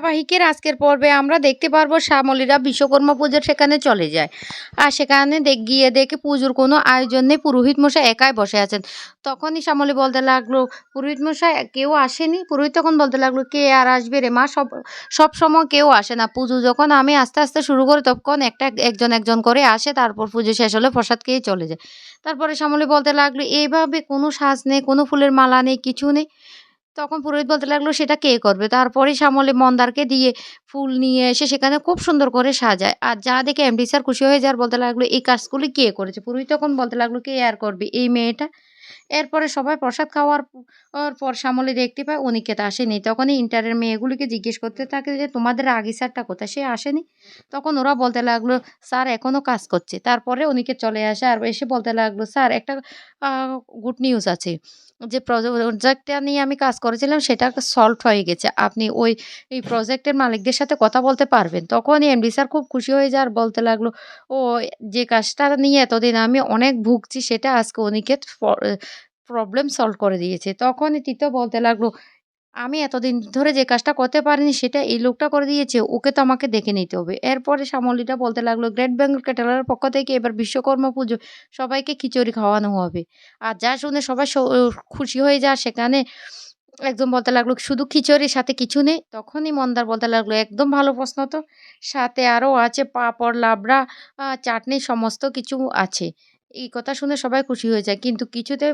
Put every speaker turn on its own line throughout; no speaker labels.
ধারাবাহিকের আজকের পর্বে আমরা দেখতে পারব শ্যামলীরা বিশ্বকর্মা পুজোর সেখানে চলে যায়। আর সেখানে দেখ- গিয়ে দেখে পুজোর কোনো আয়োজন নেই। পুরোহিত মশাই একাই বসে আছেন। তখনই শ্যামলী বলতে লাগল, পুরোহিত মশাই, কেউ আসেনি? পুরোহিত তখন বলতে লাগল, কে আর আসবে রে মা? সব সব সময় কেউ আসে না। পুজো যখন আমি আস্তে আস্তে শুরু করি, তখন একটা একজন একজন করে আসে, তারপর পুজো শেষ হলে প্রসাদ খেয়ে চলে যায়। তারপরে শ্যামলী বলতে লাগল এইভাবে কোনো সাজ নেই, কোনো ফুলের মালা নেই, কিছু নেই। তখন পুরোহিত বলতে লাগল, সেটা কে করবে? তারপরে সামলে মন্দারকে দিয়ে ফুল নিয়ে এসে সেখানে খুব সুন্দর করে সাজায়। আর যা দেখে এমডি স্যার খুশি হয়ে যায় আর বলতে লাগল, এই কাজগুলি কে করেছে? পুরোহিত তখন বলতে লাগল, কে আর করবে? এই মেয়েটা? এরপরে সবাই প্রসাদ খাওয়ার পর শ্যামলী দেখতে পায় অনিকেত আসেনি। তখনই ইন্টারের মেয়েগুলিকে জিজ্ঞেস করতে থাকে যে, তোমাদের রাগি স্যারটা কোথায়? সে আসেনি। তখন ওরা বলতে লাগল, স্যার এখনও কাজ করছে। তারপরে অনিকেত চলে আসে আর এসে বলতে লাগল, স্যার, একটা গুড নিউজ আছে। যে প্রজেক্টটা নিয়ে আমি কাজ করেছিলাম, সেটা সলভ হয়ে গেছে। আপনি ওই, এই প্রজেক্টের মালিকদের সাথে কথা বলতে পারবেন। তখনই এমডি স্যার খুব খুশি হয়ে যায় আর বলতে লাগল, ও, যে কাজটা নিয়ে এতদিন আমি অনেক ভুগছি, সেটা আজকে অনিকেত প্রবলেম সলভ করে দিয়েছে। তখনই তিতো বলতে লাগল, আমি এতদিন ধরে যে কাজটা করতে পারিনি, সেটা এই লোকটা করে দিয়েছে, ওকে তো আমাকে দেখে নিতে হবে। এরপরে শ্যামলীটা বলতে লাগল, গ্রেট বেঙ্গল ক্যাটালারের পক্ষ থেকে এবার বিশ্বকর্মা পুজো, সবাইকে খিচুড়ি খাওয়ানো হবে। আর যা শুনে সবাই খুশি হয়ে যায়। সেখানে একদম বলতে লাগল, শুধু খিচুড়ির সাথে কিছু নেই। তখনই মন্দার বলতে লাগল, একদম ভালো প্রশ্ন তো। সাথে আরও আছে পাঁপড়, লাবড়া চাটনি, সমস্ত কিছু আছে। এই কথা শুনে সবাই খুশি হয়ে যায়। কিন্তু কিছুতে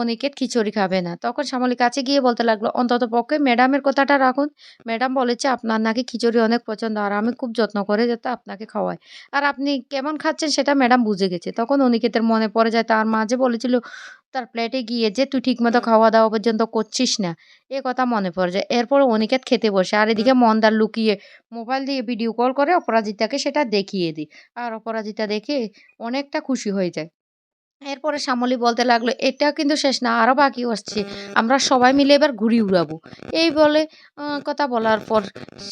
অনেকে খিচুড়ি খাবে না। তখন শ্যামলী কাছে গিয়ে বলতে লাগল, অন্তত পক্ষে ম্যাডামের কথাটা রাখুন। ম্যাডাম বলেছে আপনার নাকি খিচুড়ি অনেক পছন্দ, আর আমি খুব যত্ন করে যাতে আপনাকে খাওয়াই। আর আপনি কেমন খাচ্ছেন সেটা ম্যাডাম বুঝে গেছে। তখন অনিকেতের মনে পড়ে যায়, তার মাঝে বলেছিল তার প্লেটে গিয়ে যে তুই ঠিকমতো খাওয়া দাওয়া পর্যন্ত করছিস না এ কথা মনে পড়ে যায় এরপর অনিকেত খেতে বসে। আর এদিকে মন্দার লুকিয়ে মোবাইল দিয়ে ভিডিও কল করে অপরাজিতাকে সেটা দেখিয়ে দিই। আর অপরাজিতা দেখে অনেকটা খুশি হয়ে যায়। এরপরে শ্যামলী বলতে লাগল, এটা কিন্তু শেষ না আরও বাকি আসছে। আমরা সবাই মিলে এবার ঘুরি উড়াবো। এই বলে কথা বলার পর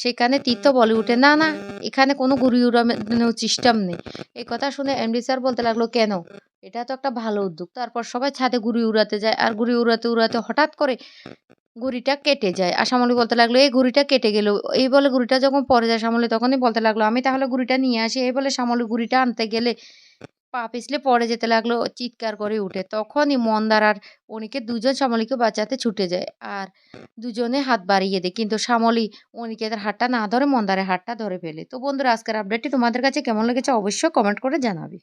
সেখানে তীর্থ বলে উঠে, না না, এখানে কোনো ঘুরি উড়ানোর সিস্টেম নেই। এই কথা শুনে এমডি স্যার বলতে লাগল, কেন? এটা তো একটা ভালো উদ্যোগ। তারপর সবাই ছাদে ঘুরি উড়াতে যায়, আর ঘুরি উড়াতে উড়াতে হঠাৎ করে ঘুড়িটা কেটে যায়। আর শ্যামলী বলতে লাগল, এই ঘুড়িটা কেটে গেল। এই বলে ঘুড়িটা যখন পড়ে যায়, শ্যামলী তখনই বলতে লাগল, আমি তাহলে ঘুড়িটা নিয়ে আসি। এই বলে শ্যামলী ঘুড়িটা আনতে গেলে পা পিছলে পড়ে যেতে লাগল, চিৎকার করে উঠে। তখনই মন্দার আর অনিকে দুজন শ্যামলীকে বাঁচাতে ছুটে যায় আর দুজনে হাত বাড়িয়ে দেয়। কিন্তু শ্যামলী অনিকেতের হাতটা না ধরে মন্দারের হাতটা ধরে ফেলে। তো বন্ধুরা, আজকের আপডেটটি তোমাদের কাছে কেমন লেগেছে অবশ্যই কমেন্ট করে জানাবে।